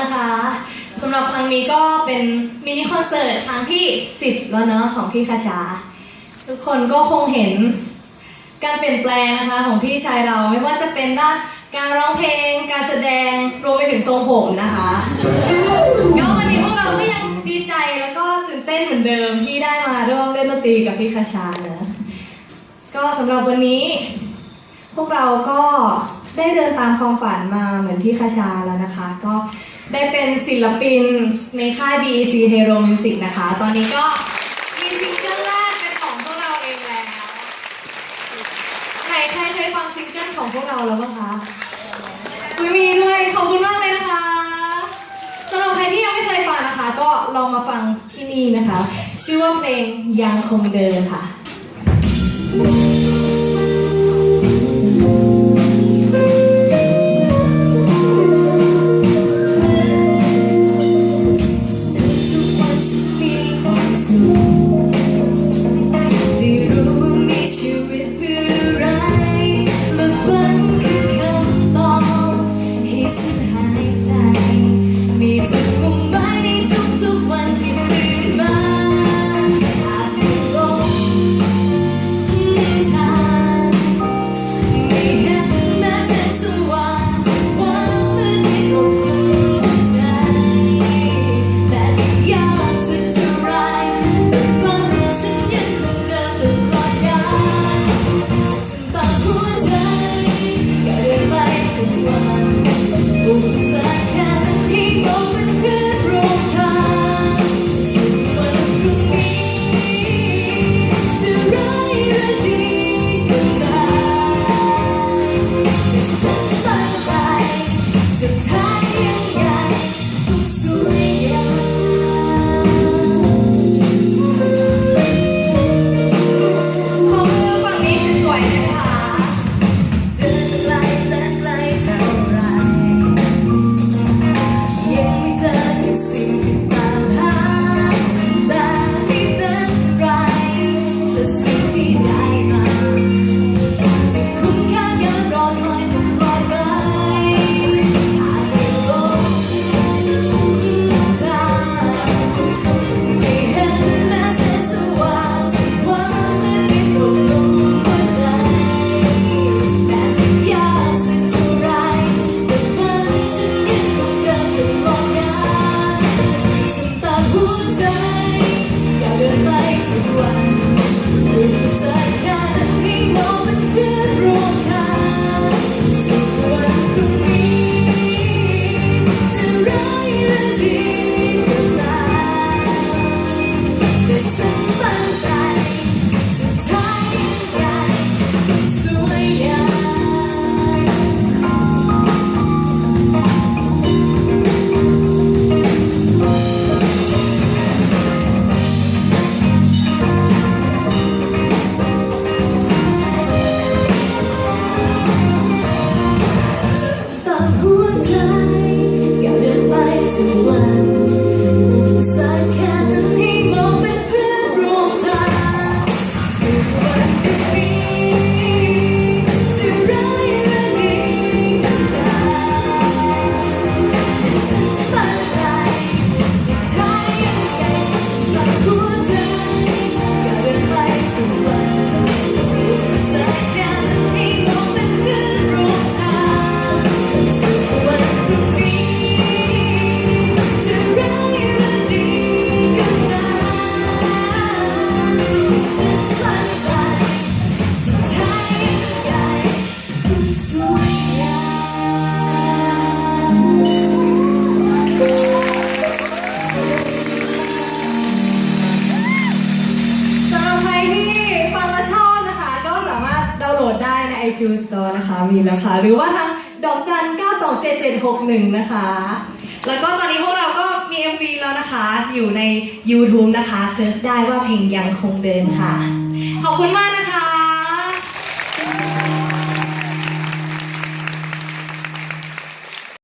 นะคะสำหรับครั้งนี้ก็เป็นมินิคอนเสิร์ตครั้งที่ 10 แล้วเนอะของพี่คาชา ทุกคนก็คงเห็นการเปลี่ยนแปลงนะคะของพี่ชายเราไม่ว่าจะเป็นด้านการร้องเพลง การแสดงรวมไปถึงทรงผมนะคะก็วันนี้พวกเราก็ยังดีใจแล้วก็ตื่นเต้นเหมือนเดิมที่ได้มาร่วมเล่นดนตรีกับพี่คาชาเนะก็สำหรับวันนี้ พวกเราก็ได้เดินตามความฝันมาเหมือนพี่คาชาแล้วนะคะ ก็ ได้เป็นศิลปินในค่าย BEC Hero Music นะคะ ตอนนี้ก็มีซิงเกิลแรกเป็นของพวกเราเองแล้ว ใครใครเคยฟังซิงเกิลของพวกเราแล้วบ้างคะไม่มีด้วยขอบคุณมากเลยนะคะสำหรับใครที่ยังไม่เคยฟังนะคะ ก็ลองมาฟังที่นี่นะคะ ชื่อว่าเพลงยังคงเดินค่ะ สุขไม่รู้ว่ามีชีวิตเพื่ออะไรและฝันคือคำตอบให้ฉันหา ฉันมั่นใจ สุดท้ายยังไงต้องสวยงามตามหัวใจก้าวเดินไปทุกวัน iTunes Store นะคะมีแล้วค่ะ หรือว่าทางดอกจัน 927761 นะคะ แล้วก็ตอนนี้พวกเราก็มี MV แล้วนะคะ อยู่ใน YouTube นะคะเซิร์ชได้ว่าเพลงยังคงเดินค่ะ ขอบคุณมากนะคะ